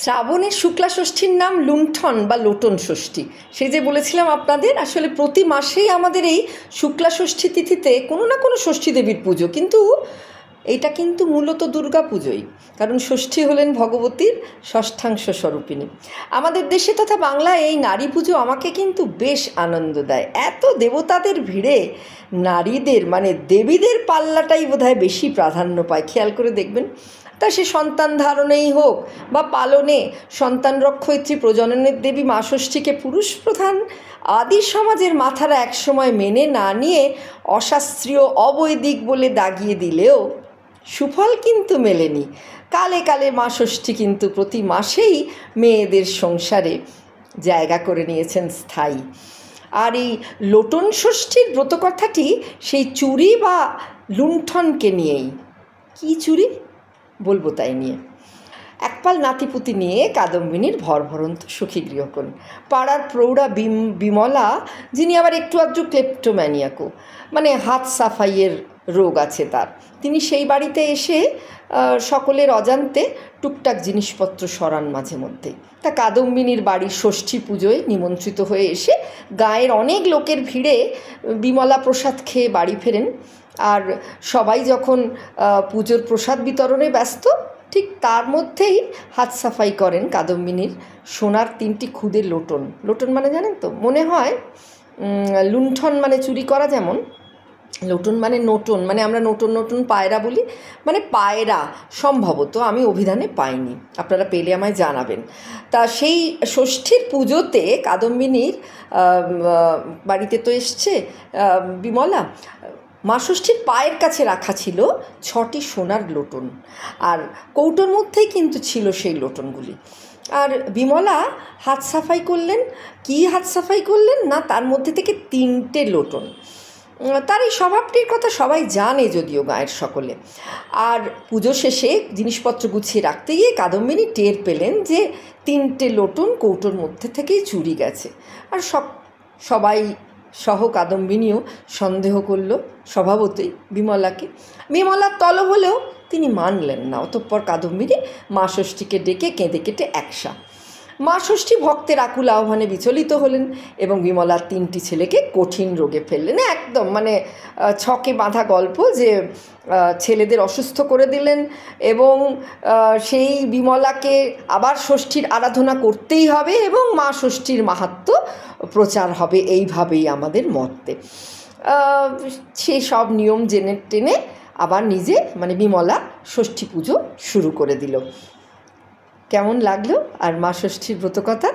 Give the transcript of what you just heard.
শ্রাবণের শুক্লা ষষ্ঠীর নাম লুণ্ঠন বা লোটন ষষ্ঠী। সেই যে বলেছিলাম আপনাদের, আসলে প্রতি মাসেই আমাদের এই শুক্লা ষষ্ঠী তিথিতে কোনো না কোনো ষষ্ঠী দেবীর পুজো। কিন্তু এটা কিন্তু মূলত দুর্গা পুজোই, কারণ ষষ্ঠী হলেন ভগবতীর ষষ্ঠাংশ স্বরূপিণী। আমাদের দেশে তথা বাংলায় এই নারী পুজো আমাকে কিন্তু বেশ আনন্দ দেয়। এত দেবতাদের ভিড়ে নারীদের মানে দেবীদের পাল্লাটাই বোধহয় বেশি প্রাধান্য পায়। খেয়াল করে দেখবেন তা সে সন্তান ধারণেই হোক বা পালনে সন্তান রক্ষয়িত্রী প্রজননের দেবী মা ষষ্ঠীকে পুরুষ প্রধান আদি সমাজের মাথারা একসময় মেনে না নিয়ে অশাস্ত্রীয় অবৈদিক বলে দাগিয়ে দিলেও সুফল কিন্তু মেলেনি। কালে কালে মা ষষ্ঠী কিন্তু প্রতি মাসেই মেয়েদের সংসারে জায়গা করে নিয়েছেন স্থায়ী। আর এই লোটন ষষ্ঠীর ব্রতকথাটি সেই চুরি বা লুণ্ঠনকে নিয়েই। কী চুরি? বলব তাই নিয়ে। একপাল নাতিপুতি নিয়ে কাদম্বিনীর ভরভরন্ত সুখী গৃহকোণ। পাড়ার প্রৌঢ়া বিম বিমলা, যিনি আবার একটু আধটু ক্লেপ্টোম্যানিয়াকো। মানে হাত সাফাইয়ের রোগ আছে তার। তিনি সেই বাড়িতে এসে সকলের অজান্তে টুকটাক জিনিসপত্র সরান মাঝে মধ্যে তা কাদম্বিনীর বাড়ির ষষ্ঠী পুজোয় নিমন্ত্রিত হয়ে এসে গায়ের অনেক লোকের ভিড়ে বিমলা প্রসাদ খেয়ে বাড়ি ফেরেন। আর সবাই যখন পুজোর প্রসাদ বিতরণে ব্যস্ত, ঠিক তার মধ্যেই হাত সাফাই করেন কাদম্বিনীর সোনার তিনটি খুদে লোটন। লোটন মানে জানেন তো? মনে হয় লুণ্ঠন মানে চুরি করা যেমন লোটন মানে নটন মানে আমরা নতুন নতুন পায়রা বলি মানে পায়রা সম্ভবত আমি অভিধানে পাইনি। আপনারা পেলে আমায় জানাবেন। তা সেই ষষ্ঠীর পুজোতে কাদম্বিনীর বাড়িতে তো এসছে বিমলা, মা ষষ্ঠীর পায়ের কাছে রাখা ছিল ছটি সোনার লোটন। আর কৌটোর মধ্যেই কিন্তু ছিল সেই লোটনগুলি। আর বিমলা হাত সাফাই করলেন, কি হাত সাফাই করলেন না তার মধ্যে থেকে তিনটে লোটন। তার এই স্বভাবটির কথা সবাই জানে যদিও গায়ের সকলে। আর পুজো শেষে জিনিসপত্র গুছিয়ে রাখতে গিয়ে কাদম্বিনী টের পেলেন যে তিনটে লোটন কৌটোর মধ্যে থেকেই চুরি গেছে। আর সব, সবাই সহ কাদম্বিনীও সন্দেহ করল, স্বভাবতই বিমলাকে। বিমলার তল হলেও তিনি মানলেন না, অতঃপর কাদম্বিনী মা ষষ্ঠীকে ডেকে কেঁদে কেটে একসা মা ষষ্ঠী ভক্তের আকুল আহ্বানে বিচলিত হলেন এবং বিমলার তিনটি ছেলেকে কঠিন রোগে ফেললেন। একদম মানে ছকে বাঁধা গল্প যে ছেলেদের অসুস্থ করে দিলেন এবং সেই বিমলাকে আবার ষষ্ঠীর আরাধনা করতেই হবে এবং মা ষষ্ঠীর মাহাত্ম্য প্রচার হবে এইভাবেই আমাদের মতে আহ, সে সব নিয়ম জেনে টেনে আবার নিজে মানে বিমলা ষষ্ঠী পুজো শুরু করে দিল। কেমন লাগল? আর মা ষষ্ঠীর ব্রতকথা?